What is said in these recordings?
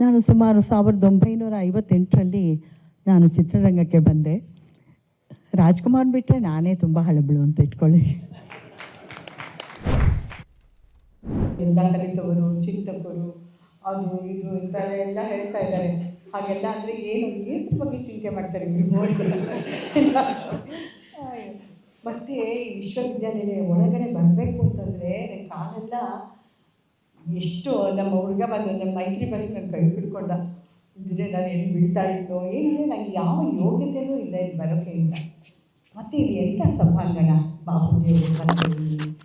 ನಾನು ಸುಮಾರು ಸಾವಿರದ ಒಂಬೈನೂರ ಐವತ್ತೆಂಟರಲ್ಲಿ ನಾನು ಚಿತ್ರರಂಗಕ್ಕೆ ಬಂದೆ. ರಾಜ್ಕುಮಾರ್ ಬಿಟ್ಟರೆ ನಾನೇ ತುಂಬ ಹಳಬಳು ಅಂತ ಇಟ್ಕೊಳ್ಳಿ. ಎಲ್ಲ ಕಲಿತವರು, ಚಿಂತಕರು, ಅದು ಇದು ಅಂತ ಎಲ್ಲ ಹೇಳ್ತಾ ಇದ್ದಾರೆ. ಹಾಗೆಲ್ಲ ಅಂದರೆ ಏನು ಏನು ಬಗ್ಗೆ ಚಿಂತೆ ಮಾಡ್ತಾರೆ ಮತ್ತೆ ವಿಶ್ವವಿದ್ಯಾಲಯ ಒಳಗಡೆ ಬರಬೇಕು ಅಂತಂದರೆ ಕಾಲೆಲ್ಲ ಎಷ್ಟು ನಮ್ಮ ಹುಡುಗ ಬಂದು, ನಮ್ಮ ಮೈತ್ರಿ ಬಂದು ನನ್ನ ಕೈ ಹಿಡ್ಕೊಂಡ ಇದ್ರೆ ನಾನು ಎಲ್ಲಿ ಬೀಳ್ತಾ ಇದ್ದೋ ಏನಿದೆ ನನಗೆ ಯಾವ ಯೋಗ್ಯತೆಯೂ ಇಲ್ಲ ಇಲ್ಲಿ ಬರೋಕೆ ಇಲ್ಲ ಮತ್ತು ಇಲ್ಲಿ ಎಂಥ ಸಭಾಂಗಣ? ಬಾಪೂಜಿಯವರು ಬಂದು ಇಲ್ಲಿ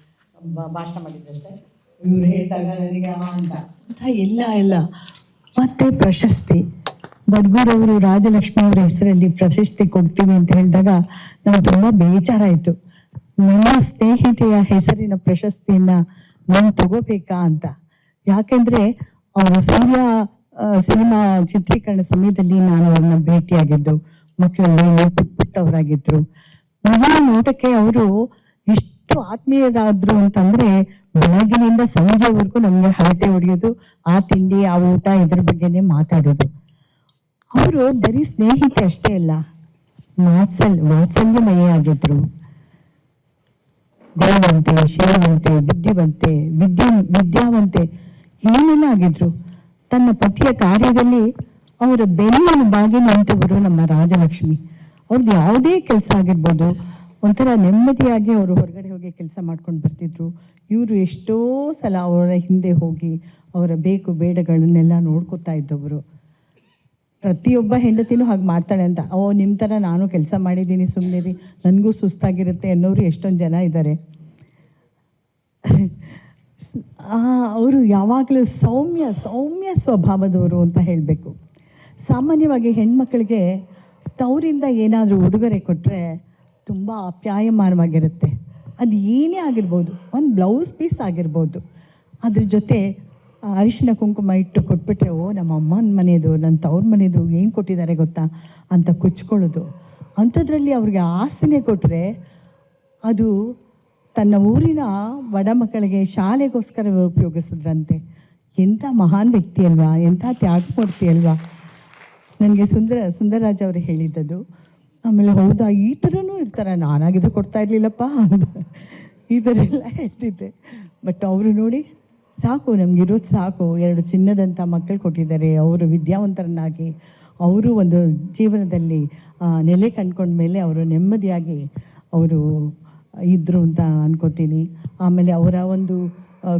ಬ- ಭಾಷಣ ಮಾಡಿದ್ದಾರೆ ಸರ್. ಇವ್ರು ಹೇಳ್ತಾಗ ನನಗೆ ಆ ಅಂತ. ಇಲ್ಲ ಎಲ್ಲ ಮತ್ತೆ ಪ್ರಶಸ್ತಿ. ಬದ್ಗೂರವರು ರಾಜಲಕ್ಷ್ಮಿ ಅವರ ಹೆಸರಲ್ಲಿ ಪ್ರಶಸ್ತಿ ಕೊಡ್ತೀವಿ ಅಂತ ಹೇಳಿದಾಗ ನಂಗೆ ತುಂಬ ಬೇಜಾರಾಯಿತು. ನನ್ನ ಸ್ನೇಹಿತೆಯ ಹೆಸರಿನ ಪ್ರಶಸ್ತಿಯನ್ನ ನಾನು ತಗೋಬೇಕಾ ಅಂತ. ಯಾಕೆಂದ್ರೆ ಸೂರ್ಯ ಸಿನಿಮಾ ಚಿತ್ರೀಕರಣ ಸಮಯದಲ್ಲಿ ನಾನು ಅವ್ರನ್ನ ಭೇಟಿಯಾಗಿದ್ದು ಪುಟ್ ಪುಟ್ಟವರಾಗಿದ್ರು. ಮೊದಲ ನೋಟಕ್ಕೆ ಅವರು ಎಷ್ಟು ಆತ್ಮೀಯರಾದ್ರು ಅಂತಂದ್ರೆ ಬೆಳಗಿನಿಂದ ಸಂಜೆವರೆಗೂ ನಮ್ಗೆ ಹರಟೆ ಹೊಡೆಯೋದು, ಆ ತಿಂಡಿ, ಆ ಊಟ ಇದ್ರ ಬಗ್ಗೆನೆ ಮಾತಾಡೋದು. ಅವರು ಬರೀ ಸ್ನೇಹಿತೆ ಅಷ್ಟೇ ಅಲ್ಲ, ವಾತ್ಸಲ್, ವಾತ್ಸಲ್ಯಮಯ ಆಗಿದ್ರು. ಗುಣವಂತೆ ಶೇವಂತೆ ಬುದ್ಧಿವಂತೆ, ವಿದ್ಯಾ, ವಿದ್ಯಾವಂತೆ ಏನೆಲ್ಲ ಆಗಿದ್ರು? ತನ್ನ ಪತಿಯ ಕಾರ್ಯದಲ್ಲಿ ಅವರ ಬೆನ್ನಿನ ಬಾಗಿ ನಿಂತವರು ನಮ್ಮ ರಾಜಲಕ್ಷ್ಮಿ. ಅವ್ರದ್ದು ಯಾವುದೇ ಕೆಲಸ ಆಗಿರ್ಬೋದು. ಒಂಥರ ನೆಮ್ಮದಿಯಾಗಿ ಅವರು ಹೊರಗಡೆ ಹೋಗಿ ಕೆಲಸ ಮಾಡ್ಕೊಂಡು ಬರ್ತಿದ್ರು. ಇವರು ಎಷ್ಟೋ ಸಲ ಅವರ ಹಿಂದೆ ಹೋಗಿ ಅವರ ಬೇಕು ಬೇಡಗಳನ್ನೆಲ್ಲ ನೋಡ್ಕೋತಾ ಇದ್ದವರು. ಪ್ರತಿಯೊಬ್ಬ ಹೆಂಡತಿನೂ ಹಾಗೆ ಮಾಡ್ತಾಳೆ ಅಂತ. ಓ ನಿಮ್ಮ ಥರ ನಾನು ಕೆಲಸ ಮಾಡಿದ್ದೀನಿ ಸುಮ್ಮನೆ ರೀ ನನಗೂ ಸುಸ್ತಾಗಿರುತ್ತೆ ಅನ್ನೋರು ಎಷ್ಟೊಂದು ಜನ ಇದ್ದಾರೆ. ಅವರು ಯಾವಾಗಲೂ ಸೌಮ್ಯ ಸೌಮ್ಯ ಸ್ವಭಾವದವರು ಅಂತ ಹೇಳಬೇಕು. ಸಾಮಾನ್ಯವಾಗಿ ಹೆಣ್ಮಕ್ಳಿಗೆ ತವರಿಂದ ಏನಾದರೂ ಉಡುಗೊರೆ ಕೊಟ್ಟರೆ ತುಂಬ ಅಪ್ಯಾಯಮಾನವಾಗಿರುತ್ತೆ. ಅದು ಏನೇ ಆಗಿರ್ಬೋದು, ಒಂದು ಬ್ಲೌಸ್ ಪೀಸ್ ಆಗಿರ್ಬೋದು. ಅದ್ರ ಜೊತೆ ಅರಿಶಿನ ಕುಂಕುಮ ಇಟ್ಟು ಕೊಟ್ಬಿಟ್ರೆ, ಓ, ನಮ್ಮ ಅಮ್ಮನ ಮನೆಯದು ನನ್ನ ತವ್ರ ಮನೆಯದು ಏನು ಕೊಟ್ಟಿದ್ದಾರೆ ಗೊತ್ತಾ ಅಂತ ಕುಚ್ಕೊಳ್ಳೋದು. ಅಂಥದ್ರಲ್ಲಿ ಅವ್ರಿಗೆ ಆಸ್ತಿನೇ ಕೊಟ್ಟರೆ ಅದು ತನ್ನ ಊರಿನ ಬಡ ಮಕ್ಕಳಿಗೆ ಶಾಲೆಗೋಸ್ಕರ ಉಪಯೋಗಿಸಿದ್ರಂತೆ. ಎಂಥ ಮಹಾನ್ ವ್ಯಕ್ತಿ ಅಲ್ವಾ? ಎಂಥ ತ್ಯಾಗಮೂರ್ತಿ ಅಲ್ವಾ? ನನಗೆ ಸುಂದರ, ಸುಂದರರಾಜ್ ಅವರು ಹೇಳಿದ್ದದು. ಆಮೇಲೆ ಹೌದಾ, ಈ ಥರನೂ ಇರ್ತಾರೆ. ನಾನಾಗಿದ್ರು ಕೊಡ್ತಾ ಇರಲಿಲ್ಲಪ್ಪ ಅಂತ ಈ ಥರ ಎಲ್ಲ ಹೇಳ್ತಿದ್ದೆ. ಬಟ್ ಅವರು ನೋಡಿ, ಸಾಕು, ನಮಗಿರೋದು ಸಾಕು. ಎರಡು ಚಿನ್ನದಂಥ ಮಕ್ಕಳು ಕೊಟ್ಟಿದ್ದಾರೆ. ಅವರು ವಿದ್ಯಾವಂತರನ್ನಾಗಿ, ಅವರು ಒಂದು ಜೀವನದಲ್ಲಿ ನೆಲೆ ಕಂಡ್ಕೊಂಡ ಮೇಲೆ ಅವರು ನೆಮ್ಮದಿಯಾಗಿ, ಅವರು ಇದ್ದರು ಅಂತ ಅನ್ಕೋತೀನಿ. ಆಮೇಲೆ ಅವರ ಒಂದು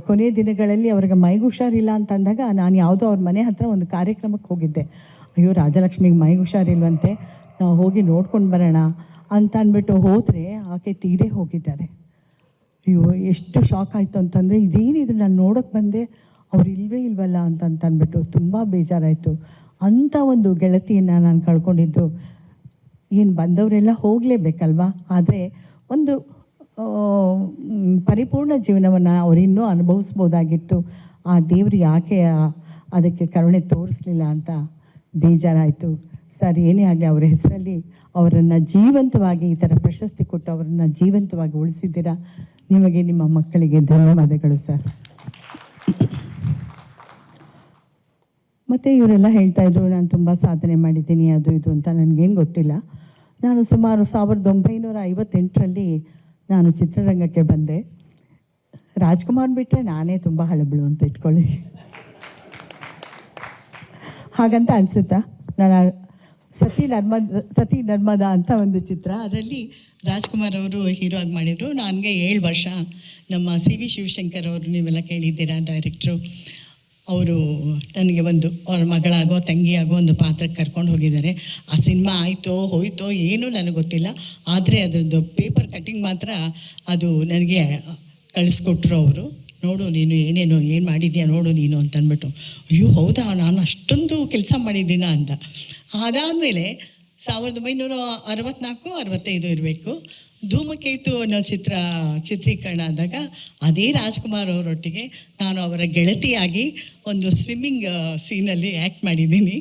ಕೊನೆ ದಿನಗಳಲ್ಲಿ ಅವ್ರಿಗೆ ಮೈಗೆ ಹುಷಾರಿಲ್ಲ ಅಂತ ಅಂದಾಗ ನಾನು ಯಾವುದೋ ಅವ್ರ ಮನೆ ಹತ್ರ ಒಂದು ಕಾರ್ಯಕ್ರಮಕ್ಕೆ ಹೋಗಿದ್ದೆ. ಅಯ್ಯೋ, ರಾಜಲಕ್ಷ್ಮಿಗೆ ಮೈಗೆ ಹುಷಾರಿಲ್ವಂತೆ, ನಾವು ಹೋಗಿ ನೋಡ್ಕೊಂಡು ಬರೋಣ ಅಂತ ಅಂದ್ಬಿಟ್ಟು ಹೋದರೆ ಆಕೆ ತೀರೇ ಹೋಗಿದ್ದಾರೆ. ಅಯ್ಯೋ, ಎಷ್ಟು ಶಾಕ್ ಆಯಿತು ಅಂತಂದರೆ ಇದೇನಿದ್ರು ನಾನು ನೋಡೋಕ್ಕೆ ಬಂದೆ, ಅವ್ರು ಇಲ್ವೇ ಇಲ್ವಲ್ಲ ಅಂತ ಅಂತ ಅಂದ್ಬಿಟ್ಟು ತುಂಬ ಬೇಜಾರಾಯಿತು. ಅಂಥ ಒಂದು ಗೆಳತಿಯನ್ನು ನಾನು ಕಳ್ಕೊಂಡಿದ್ದು. ಏನು ಬಂದವರೆಲ್ಲ ಹೋಗಲೇಬೇಕಲ್ವಾ? ಆದರೆ ಒಂದು ಪರಿಪೂರ್ಣ ಜೀವನವನ್ನು ಅವರಿನ್ನೂ ಅನುಭವಿಸ್ಬೋದಾಗಿತ್ತು. ಆ ದೇವರು ಯಾಕೆ ಅದಕ್ಕೆ ಕರುಣೆ ತೋರಿಸ್ಲಿಲ್ಲ ಅಂತ ಬೇಜಾರಾಯಿತು. ಸರ್, ಏನೇ ಆಗಲಿ ಅವರ ಹೆಸರಲ್ಲಿ ಅವರನ್ನು ಜೀವಂತವಾಗಿ, ಈ ಥರ ಪ್ರಶಸ್ತಿ ಕೊಟ್ಟು ಅವರನ್ನು ಜೀವಂತವಾಗಿ ಉಳಿಸಿದ್ದೀರಾ? ನಿಮಗೆ ನಿಮ್ಮ ಮಕ್ಕಳಿಗೆ ಧನ್ಯವಾದಗಳು, ಸರ್. ಮತ್ತು ಇವರೆಲ್ಲ ಹೇಳ್ತಾ ಇದ್ರು, ನಾನು ತುಂಬ ಸಾಧನೆ ಮಾಡಿದ್ದೀನಿ, ಅದು ಇದು ಅಂತ. ನನಗೇನು ಗೊತ್ತಿಲ್ಲ. ನಾನು ಸುಮಾರು ಸಾವಿರದ ಒಂಬೈನೂರ ಐವತ್ತೆಂಟರಲ್ಲಿ ನಾನು ಚಿತ್ರರಂಗಕ್ಕೆ ಬಂದೆ. ರಾಜ್ಕುಮಾರ್ ಬಿಟ್ಟರೆ ನಾನೇ ತುಂಬ ಹಳಬಳು ಅಂತ ಇಟ್ಕೊಳ್ಳಿ. ಹಾಗಂತ ಅನಿಸುತ್ತಾ? ನಾನು ಸತಿ ನರ್ಮದ, ಸತಿ ನರ್ಮದಾ ಅಂತ ಒಂದು ಚಿತ್ರ. ಅದರಲ್ಲಿ ರಾಜ್ಕುಮಾರ್ ಅವರು ಹೀರೋ ಆಗಿ ಮಾಡಿದರು. ನನಗೆ ಏಳು ವರ್ಷ. ನಮ್ಮ ಸಿ ವಿ ಶಿವಶಂಕರ್ ಅವರು ನೀವೆಲ್ಲ ಕೇಳಿದ್ದೀರಾ, ಡೈರೆಕ್ಟ್ರು? ಅವರು ನನಗೆ ಒಂದು, ಅವ್ರ ಮಗಳಾಗೋ, ತಂಗಿಯಾಗೋ ಒಂದು ಪಾತ್ರಕ್ಕೆ ಕರ್ಕೊಂಡು ಹೋಗಿದ್ದಾರೆ. ಆ ಸಿನಿಮಾ ಆಯಿತೋ, ಹೋಯ್ತೋ, ಏನೂ ನನಗೆ ಗೊತ್ತಿಲ್ಲ. ಆದರೆ ಅದರದ್ದು ಪೇಪರ್ ಕಟ್ಟಿಂಗ್ ಮಾತ್ರ ಅದು ನನಗೆ ಕಳಿಸ್ಕೊಟ್ರು ಅವರು. ನೋಡು, ನೀನು ಏನೇನು, ಏನು ಮಾಡಿದ್ಯಾ ನೋಡು ನೀನು ಅಂತ ಅಂದ್ಬಿಟ್ಟು ಅಯ್ಯೋ, ಹೌದಾ? ನಾನು ಅಷ್ಟೊಂದು ಕೆಲಸ ಮಾಡಿದ್ದೀನ ಅಂತ. ಅದಾದಮೇಲೆ ಸಾವಿರದ ಒಂಬೈನೂರ ಅರವತ್ನಾಲ್ಕು, ಅರವತ್ತೈದು ಇರಬೇಕು. ಧೂಮಕೇತು ಅನ್ನೋ ಚಿತ್ರ ಚಿತ್ರೀಕರಣ ಆದಾಗ ಅದೇ ರಾಜ್ಕುಮಾರ್ ಅವರೊಟ್ಟಿಗೆ ನಾನು ಅವರ ಗೆಳತಿಯಾಗಿ ಒಂದು ಸ್ವಿಮ್ಮಿಂಗ್ ಸೀನಲ್ಲಿ ಆ್ಯಕ್ಟ್ ಮಾಡಿದ್ದೀನಿ.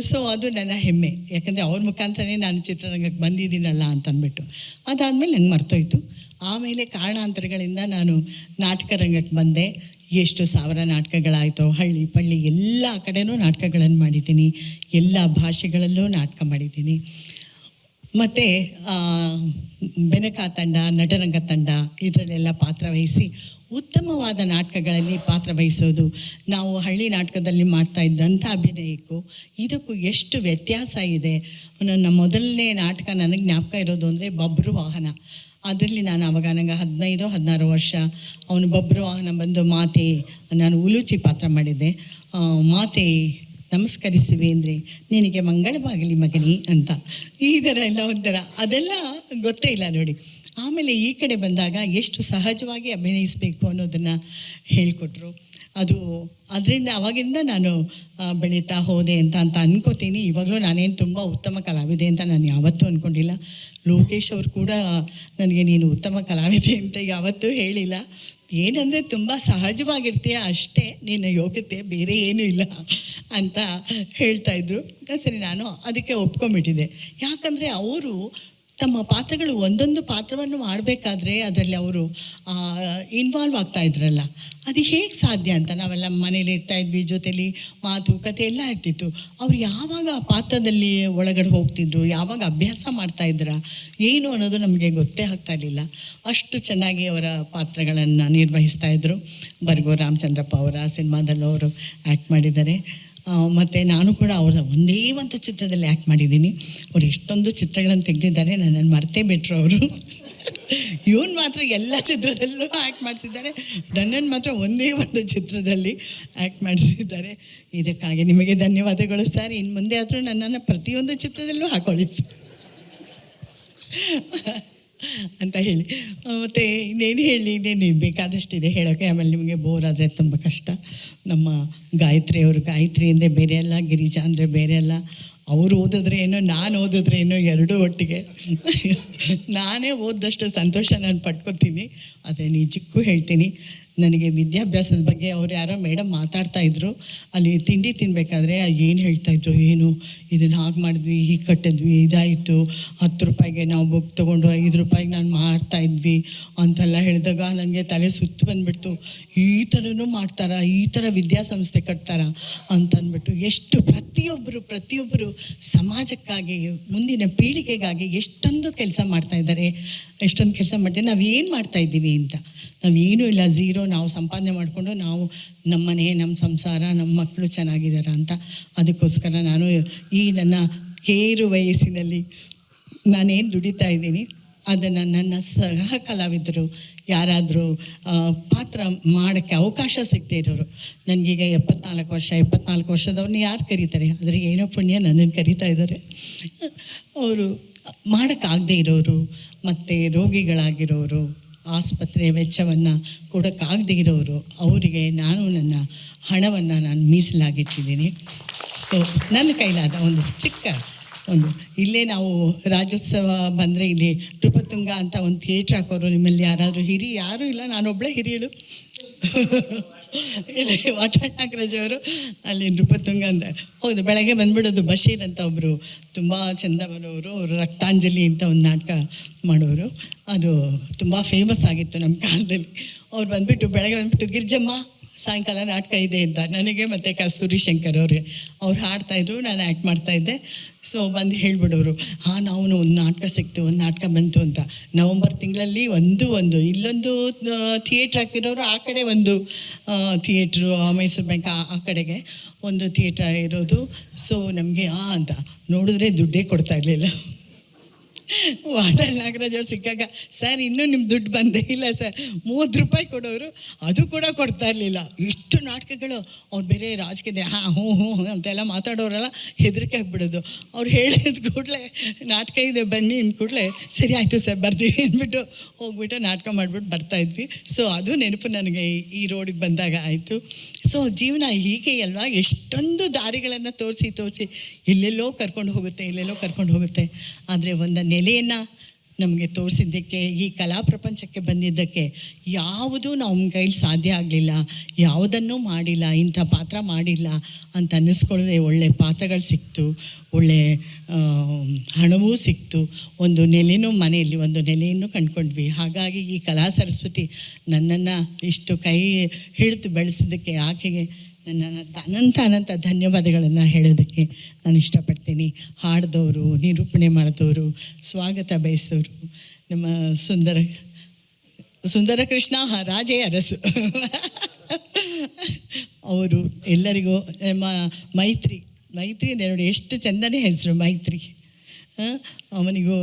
ಸೊ ಅದು ನನ್ನ ಹೆಮ್ಮೆ. ಯಾಕಂದರೆ ಅವ್ರ ಮುಖಾಂತರನೇ ನಾನು ಚಿತ್ರರಂಗಕ್ಕೆ ಬಂದಿದ್ದೀನಲ್ಲ ಅಂತ ಅಂದ್ಬಿಟ್ಟು ಅದಾದಮೇಲೆ ನಂಗೆ ಮರ್ತೋಯ್ತು. ಆಮೇಲೆ ಕಾರಣಾಂತರಗಳಿಂದ ನಾನು ನಾಟಕ ರಂಗಕ್ಕೆ ಬಂದೆ. ಎಷ್ಟು ಸಾವಿರ ನಾಟಕಗಳಾಯಿತು, ಹಳ್ಳಿ ಪಳ್ಳಿ ಎಲ್ಲ ಕಡೆನೂ ನಾಟಕಗಳನ್ನು ಮಾಡಿದ್ದೀನಿ. ಎಲ್ಲ ಭಾಷೆಗಳಲ್ಲೂ ನಾಟಕ ಮಾಡಿದ್ದೀನಿ. ಮತ್ತು ಬೆನಕ ತಂಡ, ನಟರಂಗ ತಂಡ ಇದರಲ್ಲೆಲ್ಲ ಪಾತ್ರ ವಹಿಸಿ ಉತ್ತಮವಾದ ನಾಟಕಗಳಲ್ಲಿ ಪಾತ್ರ ವಹಿಸೋದು. ನಾವು ಹಳ್ಳಿ ನಾಟಕದಲ್ಲಿ ಮಾಡ್ತಾ ಇದ್ದಂಥ ಅಭಿನಯಕ್ಕೂ ಇದಕ್ಕೂ ಎಷ್ಟು ವ್ಯತ್ಯಾಸ ಇದೆ. ನನ್ನ ಮೊದಲನೇ ನಾಟಕ ನನಗೆ ಜ್ಞಾಪಕ ಇರೋದು ಅಂದರೆ ಬಬ್ರು ವಾಹನ. ಅದರಲ್ಲಿ ನಾನು ಆವಾಗ ನನಗೆ ಹದಿನೈದು, ಹದಿನಾರು ವರ್ಷ ಅವನು ಬಬ್ರು ವಾಹನ ಬಂದು ಮಾತೆ ನಾನು ಉಲುಚಿ ಪಾತ್ರ ಮಾಡಿದ್ದೆ. ಮಾತೆ, ನಮಸ್ಕರಿಸುವೆ ಅಂದರೆ ನಿನಗೆ ಮಂಗಳವಾಗಲಿ ಮಗನಿ ಅಂತ. ಈ ಥರ ಎಲ್ಲ ಒಂಥರ. ಅದೆಲ್ಲ ಗೊತ್ತೇ ಇಲ್ಲ ನೋಡಿ. ಆಮೇಲೆ ಈ ಕಡೆ ಬಂದಾಗ ಎಷ್ಟು ಸಹಜವಾಗಿ ಅಭಿನಯಿಸಬೇಕು ಅನ್ನೋದನ್ನು ಹೇಳಿಕೊಟ್ರು. ಅದು ಅದರಿಂದ ಅವಾಗಿಂದ ನಾನು ಬೆಳೀತಾ ಹೋದೆ ಅಂತ ಅಂತ ಅನ್ಕೋತೀನಿ. ಇವಾಗಲೂ ನಾನೇನು ತುಂಬ ಉತ್ತಮ ಕಲಾವಿದೆ ಅಂತ ನಾನು ಯಾವತ್ತೂ ಅಂದ್ಕೊಂಡಿಲ್ಲ ಲೋಕೇಶ್ ಅವರು ಕೂಡ ನನಗೆ ನೀನು ಉತ್ತಮ ಕಲಾವಿದೆ ಅಂತ ಯಾವತ್ತೂ ಹೇಳಿಲ್ಲ. ಏನಂದರೆ ತುಂಬ ಸಹಜವಾಗಿರ್ತೀಯ ಅಷ್ಟೇ, ನಿನ್ನ ಯೋಗ್ಯತೆ ಬೇರೆ ಏನೂ ಇಲ್ಲ ಅಂತ ಹೇಳ್ತಾ ಇದ್ರು. ಸರಿ, ನಾನು ಅದಕ್ಕೆ ಒಪ್ಕೊಂಬಿಟ್ಟಿದ್ದೆ ಯಾಕಂದರೆ ಅವರು ತಮ್ಮ ಪಾತ್ರಗಳು ಒಂದೊಂದು ಪಾತ್ರವನ್ನು ಮಾಡಬೇಕಾದ್ರೆ ಅದರಲ್ಲಿ ಅವರು ಇನ್ವಾಲ್ವ್ ಆಗ್ತಾ ಇದ್ರಲ್ಲ. ಅದು ಹೇಗೆ ಸಾಧ್ಯ ಅಂತ ನಾವೆಲ್ಲ ಮನೇಲಿ ಇರ್ತಾ ಇದ್ವಿ, ಜೊತೆಲಿ ಮಾತು, ಕತೆ ಎಲ್ಲ ಇರ್ತಿತ್ತು. ಅವ್ರು ಯಾವಾಗ ಆ ಪಾತ್ರದಲ್ಲಿ ಒಳಗಡೆ ಹೋಗ್ತಿದ್ರು, ಯಾವಾಗ ಅಭ್ಯಾಸ ಮಾಡ್ತಾ ಇದ್ರ, ಏನು ಅನ್ನೋದು ನಮಗೆ ಗೊತ್ತೇ ಆಗ್ತಾ ಇರಲಿಲ್ಲ. ಅಷ್ಟು ಚೆನ್ನಾಗಿ ಅವರ ಪಾತ್ರಗಳನ್ನು ನಿರ್ವಹಿಸ್ತಾ ಇದ್ರು. ಬರ್ಗೋ ರಾಮಚಂದ್ರಪ್ಪ ಅವರ ಸಿನಿಮಾದಲ್ಲೂ ಅವರು ಆ್ಯಕ್ಟ್ ಮಾಡಿದ್ದಾರೆ. ಮತ್ತೆ ನಾನು ಕೂಡ ಅವರ ಒಂದೇ ಒಂದು ಚಿತ್ರದಲ್ಲಿ ಆ್ಯಕ್ಟ್ ಮಾಡಿದ್ದೀನಿ. ಅವ್ರು ಎಷ್ಟೊಂದು ಚಿತ್ರಗಳನ್ನು ತೆಗೆದಿದ್ದಾರೆ. ನನ್ನನ್ನು ಮರ್ತೇ ಬಿಟ್ಟರು ಅವರು. ಇವನು ಮಾತ್ರ ಎಲ್ಲ ಚಿತ್ರದಲ್ಲೂ ಆ್ಯಕ್ಟ್ ಮಾಡಿಸಿದ್ದಾರೆ. ನನ್ನನ್ನು ಮಾತ್ರ ಒಂದೇ ಒಂದು ಚಿತ್ರದಲ್ಲಿ ಆ್ಯಕ್ಟ್ ಮಾಡಿಸಿದ್ದಾರೆ. ಇದಕ್ಕಾಗಿ ನಿಮಗೆ ಧನ್ಯವಾದಗಳು ಸರ್. ಇನ್ನು ಮುಂದೆ ಆದರೂ ನನ್ನನ್ನು ಪ್ರತಿಯೊಂದು ಚಿತ್ರದಲ್ಲೂ ಹಾಕೊಳ್ಳಿ ಸರ್. ಅಂತ ಹೇಳಿ. ಮತ್ತು ಇನ್ನೇನು ಹೇಳಿ, ಇನ್ನೇನು ಬೇಕಾದಷ್ಟಿದೆ ಹೇಳೋಕೆ? ಆಮೇಲೆ ನಿಮಗೆ ಬೋರ್ ಆದರೆ ತುಂಬ ಕಷ್ಟ. ನಮ್ಮ ಗಾಯತ್ರಿ ಅವರು ಗಾಯತ್ರಿ ಅಂದರೆ ಬೇರೆ ಅಲ್ಲ, ಗಿರಿಜಾ ಅಂದರೆ ಬೇರೆ ಅಲ್ಲ. ಅವರು ಓದಿದ್ರೆ ಏನೋ, ನಾನು ಓದಿದ್ರೆ ಏನೋ, ಎರಡೂ ಒಟ್ಟಿಗೆ. ನಾನೇ ಓದಿದಷ್ಟು ಸಂತೋಷ ನಾನು ಪಡ್ಕೊತೀನಿ ಆದರೆ ನಿಜಕ್ಕೂ ಹೇಳ್ತೀನಿ. ನನಗೆ ವಿದ್ಯಾಭ್ಯಾಸದ ಬಗ್ಗೆ ಅವ್ರು ಯಾರೋ ಮೇಡಮ್ ಮಾತಾಡ್ತಾ ಇದ್ರು. ಅಲ್ಲಿ ತಿಂಡಿ ತಿನ್ಬೇಕಾದ್ರೆ ಏನು ಹೇಳ್ತಾ ಇದ್ರು? ಏನು? ಇದನ್ನು ಹಾಗೆ ಮಾಡಿದ್ವಿ, ಹೀಗೆ ಕಟ್ಟಿದ್ವಿ, ಇದಾಯಿತು. ಹತ್ತು ರೂಪಾಯಿಗೆ ನಾವು ಬುಕ್ ತೊಗೊಂಡು ಐದು ರೂಪಾಯಿಗೆ ನಾನು ಮಾಡ್ತಾ ಇದ್ವಿ ಅಂತೆಲ್ಲ ಹೇಳಿದಾಗ ನನಗೆ ತಲೆ ಸುತ್ತು ಬಂದ್ಬಿಡ್ತು. ಈ ಥರನೂ ಮಾಡ್ತಾರಾ, ಈ ಥರ ವಿದ್ಯಾಸಂಸ್ಥೆ ಕಟ್ತಾರಾ ಅಂತ ಅಂದ್ಬಿಟ್ಟು ಎಷ್ಟು ಪ್ರತಿಯೊಬ್ಬರು ಪ್ರತಿಯೊಬ್ಬರು ಸಮಾಜಕ್ಕಾಗಿ, ಮುಂದಿನ ಪೀಳಿಗೆಗಾಗಿ ಎಷ್ಟೊಂದು ಕೆಲಸ ಮಾಡ್ತಾ ಇದ್ದಾರೆ. ಎಷ್ಟೊಂದು ಕೆಲಸ ಮಾಡ್ತೀವಿ ನಾವು ಏನು ಮಾಡ್ತಾ ಇದ್ದೀವಿ ಅಂತ. ನಾವು ಏನೂ ಇಲ್ಲ ಝೀರೋ ನಾವು ಸಂಪಾದನೆ ಮಾಡಿಕೊಂಡು ನಾವು ನಮ್ಮ ಮನೆ, ನಮ್ಮ ಸಂಸಾರ, ನಮ್ಮ ಮಕ್ಕಳು ಚೆನ್ನಾಗಿದ್ದಾರೆ ಅಂತ ಅದಕ್ಕೋಸ್ಕರ ನಾನು ಈ ನನ್ನ ಕೇರು ವಯಸ್ಸಿನಲ್ಲಿ ನಾನೇನು ದುಡಿತಾ ಇದ್ದೀನಿ, ಅದನ್ನು ನನ್ನ ಸಹ ಕಲಾವಿದರು ಯಾರಾದರೂ ಪಾತ್ರ ಮಾಡೋಕ್ಕೆ ಅವಕಾಶ ಸಿಗದೇ ಇರೋರು. ನನಗೀಗ ಎಪ್ಪತ್ನಾಲ್ಕು ವರ್ಷ, ಎಪ್ಪತ್ನಾಲ್ಕು ವರ್ಷದವ್ರನ್ನ ಯಾರು ಕರೀತಾರೆ? ಆದರೆ ಏನೋ ಪುಣ್ಯ ನನ್ನನ್ನು ಕರಿತಾ ಇದ್ದಾರೆ. ಅವರು ಮಾಡೋಕ್ಕಾಗದೇ ಇರೋರು, ಮತ್ತು ರೋಗಿಗಳಾಗಿರೋರು ಆಸ್ಪತ್ರೆ ವೆಚ್ಚವನ್ನು ಕೊಡೋಕ್ಕಾಗದೇ ಇರೋರು, ಅವರಿಗೆ ನಾನು ನನ್ನ ಹಣವನ್ನು ನಾನು ಮೀಸಲಾಗಿಟ್ಟಿದ್ದೀನಿ. ಸೊ ನನ್ನ ಕೈಲಾದ ಒಂದು ಚಿಕ್ಕ ಒಂದು, ಇಲ್ಲೇ ನಾವು ರಾಜ್ಯೋತ್ಸವ ಬಂದರೆ ಇಲ್ಲಿ ನೃಪತುಂಗ ಅಂತ ಒಂದು ಥಿಯೇಟ್ರ್ ಹಾಕೋರು ನಿಮ್ಮಲ್ಲಿ ಯಾರಾದರೂ ಹಿರಿ ಯಾರೂ ಇಲ್ಲ ನಾನೊಬ್ಬಳೇ ಹಿರಿಯಳು. ಇಲ್ಲಿ ವಾಟಾಳ್ ಅವರು ಅಲ್ಲಿ ನೃಪತುಂಗ ಅಂತ. ಹೌದು, ಬೆಳಗ್ಗೆ ಬಂದ್ಬಿಡೋದು ಬಶೀರ್ ಅಂತ ಒಬ್ಬರು ತುಂಬ ಚಂದ ಬರೋರು ಅವರು ರಕ್ತಾಂಜಲಿ ಅಂತ ಒಂದು ನಾಟಕ ಮಾಡೋರು ಅದು ತುಂಬ ಫೇಮಸ್ ಆಗಿತ್ತು ನಮ್ಮ ಕಾಲದಲ್ಲಿ. ಅವ್ರು ಬಂದ್ಬಿಟ್ಟು ಬೆಳಗ್ಗೆ ಬಂದ್ಬಿಟ್ಟು, ಗಿರ್ಜಮ್ಮ ಸಾಯಂಕಾಲ ನಾಟಕ ಇದೆ ಅಂತ. ನನಗೆ ಮತ್ತು ಕಸ್ತೂರಿ ಶಂಕರ್ ಅವ್ರಿಗೆ ಅವ್ರು ಹಾಡ್ತಾಯಿದ್ರು ನಾನು ಆ್ಯಕ್ಟ್ ಮಾಡ್ತಾ ಇದ್ದೆ. ಸೊ ಬಂದು ಹೇಳ್ಬಿಡೋರು, ಹಾಂ ನಾವು ಒಂದು ನಾಟಕ ಸಿಕ್ತು, ಒಂದು ನಾಟಕ ಬಂತು ಅಂತ. ನವಂಬರ್ ತಿಂಗಳಲ್ಲಿ ಒಂದು ಒಂದು, ಇಲ್ಲೊಂದು ಥಿಯೇಟ್ರ್ ಹಾಕಿರೋರು ಆ ಕಡೆ ಒಂದು ಥಿಯೇಟ್ರು ಮೈಸೂರು ಬ್ಯಾಂಕ್ ಆ ಕಡೆಗೆ ಒಂದು ಥಿಯೇಟ್ರ್ ಇರೋದು. ಸೊ ನಮಗೆ ಆ ಅಂತ. ನೋಡಿದ್ರೆ ದುಡ್ಡೇ ಕೊಡ್ತಾ ಇರಲಿಲ್ಲ. ವಾಟಲ್ ನಾಗರಾಜ್ ಅವ್ರು ಸಿಕ್ಕಾಗ, ಸರ್, ಇನ್ನೂ ನಿಮ್ಮ ದುಡ್ಡು ಬಂದೇ ಇಲ್ಲ, ಸರ್. ಮೂವತ್ತು ರೂಪಾಯಿ ಕೊಡೋರು, ಅದು ಕೂಡ ಕೊಡ್ತಾ ಇರಲಿಲ್ಲ. ಇಷ್ಟು ನಾಟಕಗಳು, ಅವ್ರು ಬೇರೆ ರಾಜಕೀಯ ಹಾಂ, ಹ್ಞೂ ಹ್ಞೂ ಹ್ಞೂ ಅಂತೆಲ್ಲ ಮಾತಾಡೋರೆಲ್ಲ ಹೆದರಿಕೆ ಆಗ್ಬಿಡೋದು. ಅವ್ರು ಹೇಳಿದ ಕೂಡಲೇ, ನಾಟಕ ಇದೆ, ಬನ್ನಿ ಅಂದ ಕೂಡಲೇ, ಸರಿ, ಆಯಿತು, ಸರ್, ಬರ್ತೀವಿ ಅಂದ್ಬಿಟ್ಟು ಹೋಗ್ಬಿಟ್ಟು ನಾಟಕ ಮಾಡಿಬಿಟ್ಟು ಬರ್ತಾ ಇದ್ವಿ. ಸೊ ಅದು ನೆನಪು ನನಗೆ ಈ- ರೋಡಿಗೆ ಬಂದಾಗ ಆಯಿತು. ಸೊ ಜೀವನ ಹೀಗೆ ಅಲ್ವಾ? ಎಷ್ಟೊಂದು ದಾರಿಗಳನ್ನು ತೋರಿಸಿ ತೋರಿಸಿ ಎಲ್ಲೆಲ್ಲೋ ಕರ್ಕೊಂಡು ಹೋಗುತ್ತೆ, ಇಲ್ಲೆಲ್ಲೋ ಕರ್ಕೊಂಡು ಹೋಗುತ್ತೆ. ಆದರೆ ಒಂದು ನೆಲೆಯನ್ನು ನಮಗೆ ತೋರಿಸಿದ್ದಕ್ಕೆ, ಈ ಕಲಾ ಪ್ರಪಂಚಕ್ಕೆ ಬಂದಿದ್ದಕ್ಕೆ ಯಾವುದೂ ನಮ್ಮ ಕೈಲಿ ಸಾಧ್ಯ ಆಗಲಿಲ್ಲ. ಯಾವುದನ್ನೂ ಮಾಡಿಲ್ಲ, ಇಂಥ ಪಾತ್ರ ಮಾಡಿಲ್ಲ ಅಂತ ಅನ್ನಿಸ್ಕೊಳ್ಳದೆ ಒಳ್ಳೆ ಪಾತ್ರಗಳು ಸಿಕ್ತು. ಒಳ್ಳೆ ಹಣವೂ ಸಿಕ್ತು. ಒಂದು ನೆಲೆನೂ ಮನೆಯಲ್ಲಿ ಒಂದು ನೆಲೆಯನ್ನು ಕಂಡ್ಕೊಂಡ್ವಿ. ಹಾಗಾಗಿ ಈ ಕಲಾ ಸರಸ್ವತಿ ನನ್ನನ್ನು ಇಷ್ಟು ಕೈ ಹಿಡಿದು ಬೆಳೆಸಿದ್ದಕ್ಕೆ ಆಕೆಗೆ ನನ್ನ ಅನಂತ ಅನಂತ ಧನ್ಯವಾದಗಳನ್ನು ಹೇಳೋದಕ್ಕೆ ನಾನು ಇಷ್ಟಪಡ್ತೀನಿ. ಹಾಡಿದವರು, ನಿರೂಪಣೆ ಮಾಡಿದವರು, ಸ್ವಾಗತ ಬಯಸೋರು, ನಮ್ಮ ಸುಂದರ ಸುಂದರ ಕೃಷ್ಣ ರಾಜೇ ಅರಸು. ಅವರು ಎಲ್ಲರಿಗೂ, ನಮ್ಮ ಮೈತ್ರಿ ಮೈತ್ರಿ ನೋಡಿ ಎಷ್ಟು ಚಂದನೇ ಹೆಸರು ಮೈತ್ರಿ. ಅವನಿಗೂ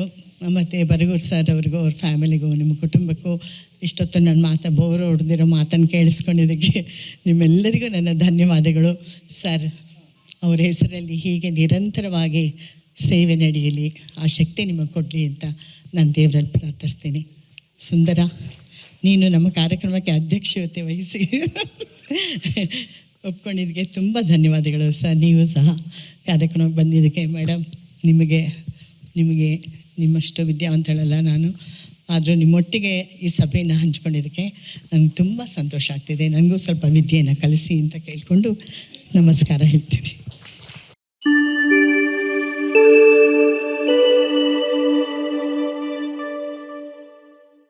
ಮತ್ತು ಬರಗೂರು ಸರ್ ಅವ್ರಿಗೂ, ಅವ್ರ ಫ್ಯಾಮಿಲಿಗೂ, ನಿಮ್ಮ ಕುಟುಂಬಕ್ಕೂ ಇಷ್ಟೊತ್ತು ನನ್ನ ಮಾತ ಬೋರ್ ಹೊಡೆದಿರೋ ಮಾತನ್ನು ಕೇಳಿಸ್ಕೊಂಡಿದ್ದಕ್ಕೆ ನಿಮ್ಮೆಲ್ಲರಿಗೂ ನನ್ನ ಧನ್ಯವಾದಗಳು. ಸರ್ ಅವರ ಹೆಸರಲ್ಲಿ ಹೀಗೆ ನಿರಂತರವಾಗಿ ಸೇವೆ ನಡೆಯಲಿ, ಆ ಶಕ್ತಿ ನಿಮಗೆ ಕೊಡಲಿ ಅಂತ ನಾನು ದೇವರಲ್ಲಿ ಪ್ರಾರ್ಥಿಸ್ತೀನಿ. ಸುಂದರ, ನೀನು ನಮ್ಮ ಕಾರ್ಯಕ್ರಮಕ್ಕೆ ಅಧ್ಯಕ್ಷತೆ ವಹಿಸಿ. ಒಪ್ಕೊಂಡಿದ್ದಕ್ಕೆ ತುಂಬ ಧನ್ಯವಾದಗಳು. ಸರ್ ನೀವು ಸಹ ಕಾರ್ಯಕ್ರಮಕ್ಕೆ ಬಂದಿದ್ದಕ್ಕೆ ಮೇಡಮ್ ನಿಮಗೆ ನಿಮಗೆ ನಿಮ್ಮಷ್ಟು ವಿದ್ಯಾವಂತಳಲ್ಲ ನಾನು. ಆದರೂ ನಿಮ್ಮೊಟ್ಟಿಗೆ ಈ ಸಭೆಯನ್ನು ಹಂಚ್ಕೊಂಡಿದ್ದಕ್ಕೆ ನನಗೆ ತುಂಬ ಸಂತೋಷ ಆಗ್ತಿದೆ. ನನಗೂ ಸ್ವಲ್ಪ ವಿದ್ಯೆಯನ್ನು ಕಲಿಸಿ ಅಂತ ಕೇಳಿಕೊಂಡು ನಮಸ್ಕಾರ ಹೇಳ್ತೀನಿ.